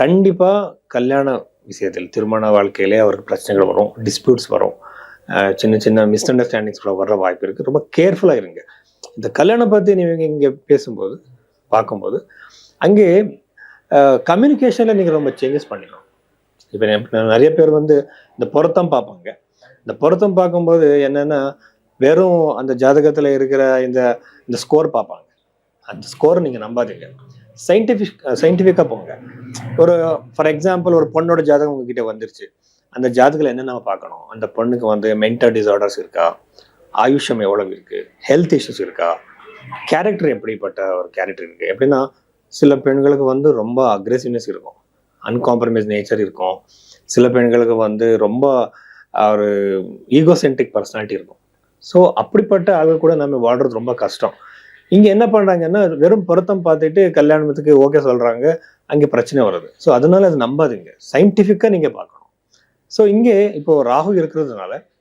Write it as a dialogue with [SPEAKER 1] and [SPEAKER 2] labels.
[SPEAKER 1] கண்டிப்பாக கல்யாண விஷயத்தில் திருமண வாழ்க்கையிலே அவருக்கு பிரச்சனைகள் வரும் டிஸ்பியூட்ஸ் வரும். சின்ன சின்ன மிஸ் அண்டர்ஸ்டாண்டிங்ஸ் கூட வர்ற வாய்ப்பு இருக்குது ரொம்ப கேர்ஃபுல்லாக இருங்க. இந்த கல்யாணம் பற்றி நீங்கள் இங்கே பேசும்போது பார்க்கும்போது அங்கே கம்யூனிகேஷனில் நீங்கள் ரொம்ப சேஞ்சஸ் பண்ணிடணும் இப்போ நிறைய பேர் வந்து இந்த பொருத்தம் பார்ப்பாங்க. இந்த பொருத்தம் பார்க்கும்போது என்னென்னா வெறும் அந்த ஜாதகத்தில் இருக்கிற இந்த இந்த ஸ்கோர் பார்ப்பாங்க. அந்த ஸ்கோரை நீங்கள் நம்பாதீங்க. சயின்டிஃபிக் சயின்டிஃபிக்காக uh, போங்க. ஒரு ஃபார் எக்ஸாம்பிள் ஒரு பொண்ணோட ஜாதகம் உங்ககிட்ட வந்துருச்சு. அந்த ஜாதகத்தில் என்னென்ன நம்ம பார்க்கணும்? அந்த பொண்ணுக்கு வந்து மென்டல் டிசார்டர்ஸ் இருக்கா? ஆயுஷம் எவ்வளவு இருக்கு? ஹெல்த் இஷ்யூஸ் இருக்கா? கேரக்டர் எப்படிப்பட்ட ஒரு கேரக்டர் இருக்கு? எப்படின்னா சில பெண்களுக்கு வந்து ரொம்ப அக்ரெசிவ்னஸ் இருக்கும். அன்காம்ப்ரமைஸ் நேச்சர் இருக்கும். சில பெண்களுக்கு வந்து ரொம்ப ஒரு ஈகோசென்ட்ரிக் பர்சனாலிட்டி இருக்கும். ஸோ அப்படிப்பட்ட ஆளுகள் கூட நம்ம வாழ்றது ரொம்ப கஷ்டம். இங்க என்ன பண்றாங்கன்னா வெறும் பொருத்தம் பார்த்துட்டு கல்யாணத்துக்கு ஓகே சொல்றாங்க. அங்கே பிரச்சனை வருது. ஸோ அதனால அது நம்பாதீங்க. சயின்டிஃபிக்காக நீங்கள் பார்க்கணும். ஸோ இங்கே இப்போ ராகு இருக்கிறதுனால